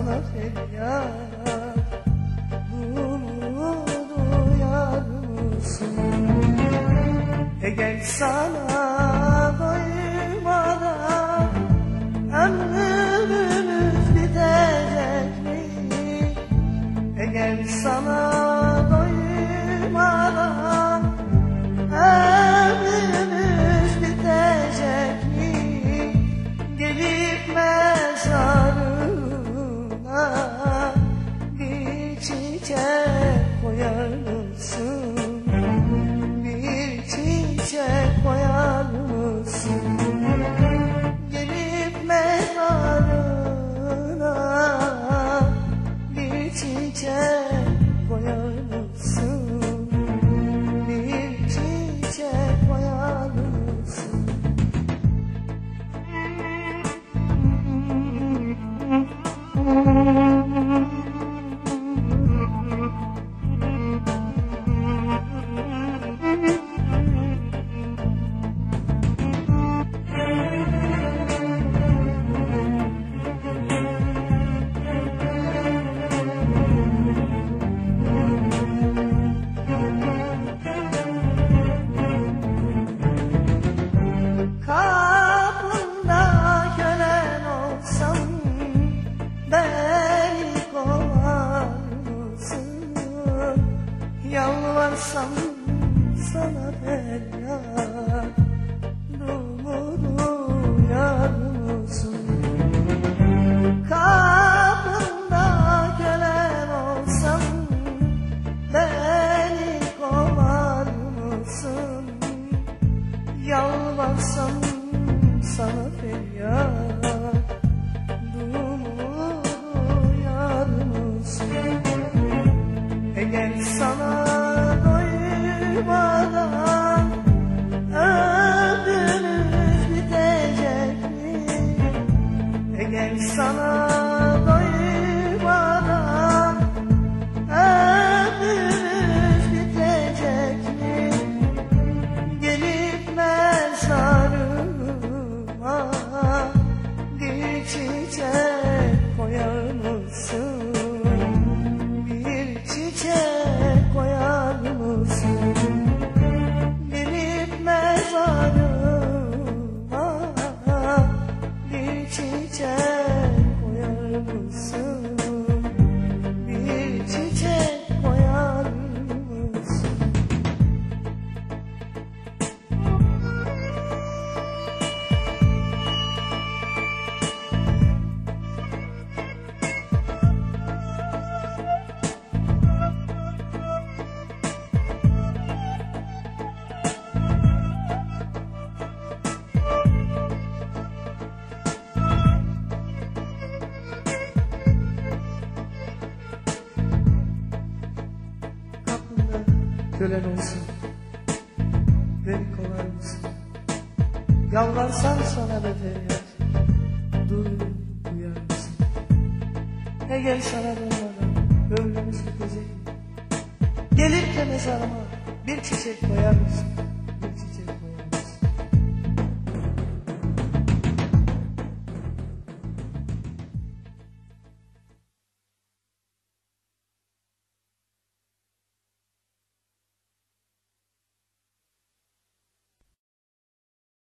sana feryat Bunu duyar mısın? E gel sana bir çiçek koyar mısın? Yalvarsam sana feryat mısın? Kapında kölen olsam Beni kovar mısın? Yalvarsam sana feryat E gel sana kölen olsun Beni kovar mısın? Yalvarsam sana da feryat Duy, duyar mısın? Gel sana durmadan Ömrümüz bitecek Gelip mezarıma bir çiçek koyar mısın?